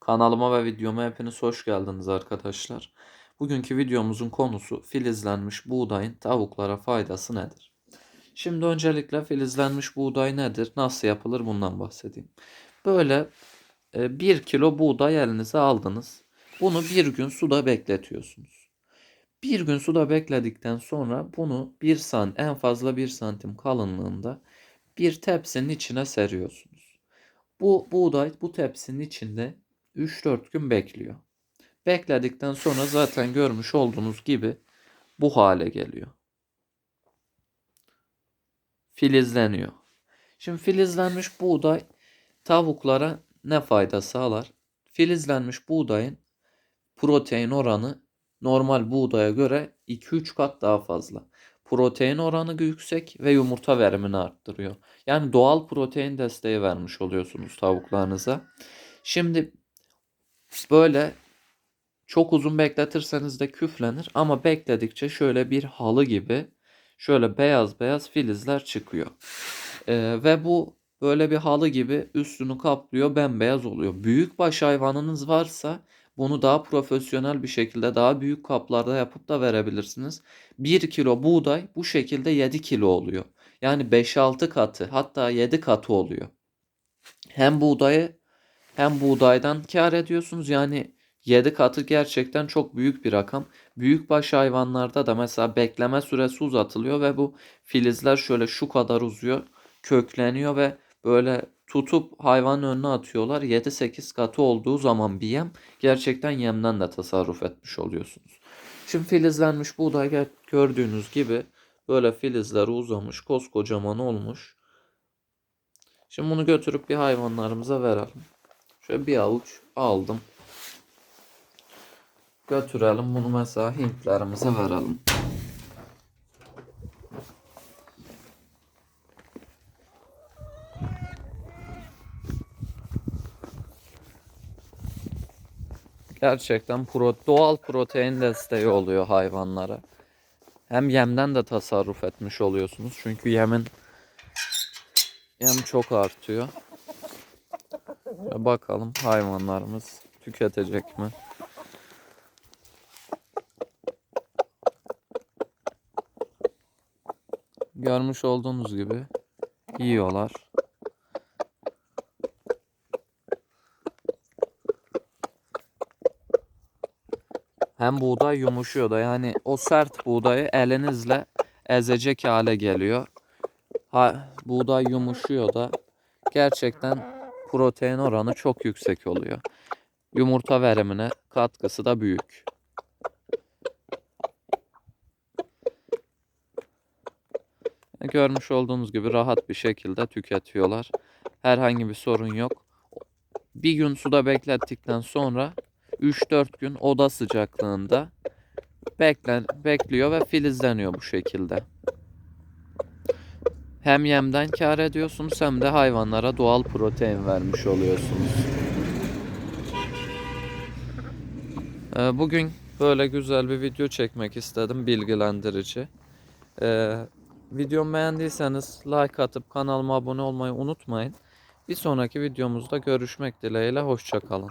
Kanalıma ve videoma hepiniz hoş geldiniz arkadaşlar. Bugünkü videomuzun konusu filizlenmiş buğdayın tavuklara faydası nedir? Şimdi öncelikle filizlenmiş buğday nedir? Nasıl yapılır bundan bahsedeyim. Böyle 1 kilo buğday elinize aldınız. Bunu bir gün suda bekletiyorsunuz. Bir gün suda bekledikten sonra bunu 1 sant en fazla 1 santim kalınlığında bir tepsinin içine seriyorsunuz. Bu buğday bu tepsinin içinde 3-4 gün bekliyor. Bekledikten sonra zaten görmüş olduğunuz gibi bu hale geliyor. Filizleniyor. Şimdi filizlenmiş buğday tavuklara ne fayda sağlar? Filizlenmiş buğdayın protein oranı normal buğdaya göre 2-3 kat daha fazla. Protein oranı yüksek ve yumurta verimini arttırıyor. Yani doğal protein desteği vermiş oluyorsunuz tavuklarınıza. Şimdi böyle çok uzun bekletirseniz de küflenir ama bekledikçe şöyle bir halı gibi şöyle beyaz beyaz filizler çıkıyor. Ee, ve bu böyle bir halı gibi üstünü kaplıyor bembeyaz oluyor. Büyükbaş hayvanınız varsa bunu daha profesyonel bir şekilde daha büyük kaplarda yapıp da verebilirsiniz. 1 kilo buğday bu şekilde 7 kilo oluyor. Yani 5-6 katı hatta 7 katı oluyor. Hem buğdayı hem buğdaydan kar ediyorsunuz. Yani 7 katı gerçekten çok büyük bir rakam. Büyükbaş hayvanlarda da mesela bekleme süresi uzatılıyor ve bu filizler şöyle şu kadar uzuyor, kökleniyor ve böyle tutup hayvanın önüne atıyorlar. 7-8 katı olduğu zaman bir yem gerçekten yemden de tasarruf etmiş oluyorsunuz. Şimdi filizlenmiş buğday gördüğünüz gibi böyle filizleri uzamış, koskocaman olmuş. Şimdi bunu götürüp bir hayvanlarımıza verelim. Şöyle bir avuç aldım. Götürelim bunu mesela Hintlerimize verelim. Gerçekten pro, doğal protein desteği oluyor hayvanlara. Hem yemden de tasarruf etmiş oluyorsunuz. Çünkü yemin yem çok artıyor. Ve bakalım hayvanlarımız tüketecek mi? Görmüş olduğunuz gibi yiyorlar. Hem buğday yumuşuyor da yani o sert buğdayı elinizle ezecek hale geliyor. Ha, buğday yumuşuyor da gerçekten protein oranı çok yüksek oluyor. Yumurta verimine katkısı da büyük. Görmüş olduğunuz gibi rahat bir şekilde tüketiyorlar. Herhangi bir sorun yok. Bir gün suda beklettikten sonra 3-4 gün oda sıcaklığında beklen, bekliyor ve filizleniyor bu şekilde. Hem yemden kar ediyorsunuz hem de hayvanlara doğal protein vermiş oluyorsunuz. Ee, bugün böyle güzel bir video çekmek istedim bilgilendirici. Ee, videomu beğendiyseniz like atıp kanalıma abone olmayı unutmayın. Bir sonraki videomuzda görüşmek dileğiyle hoşçakalın.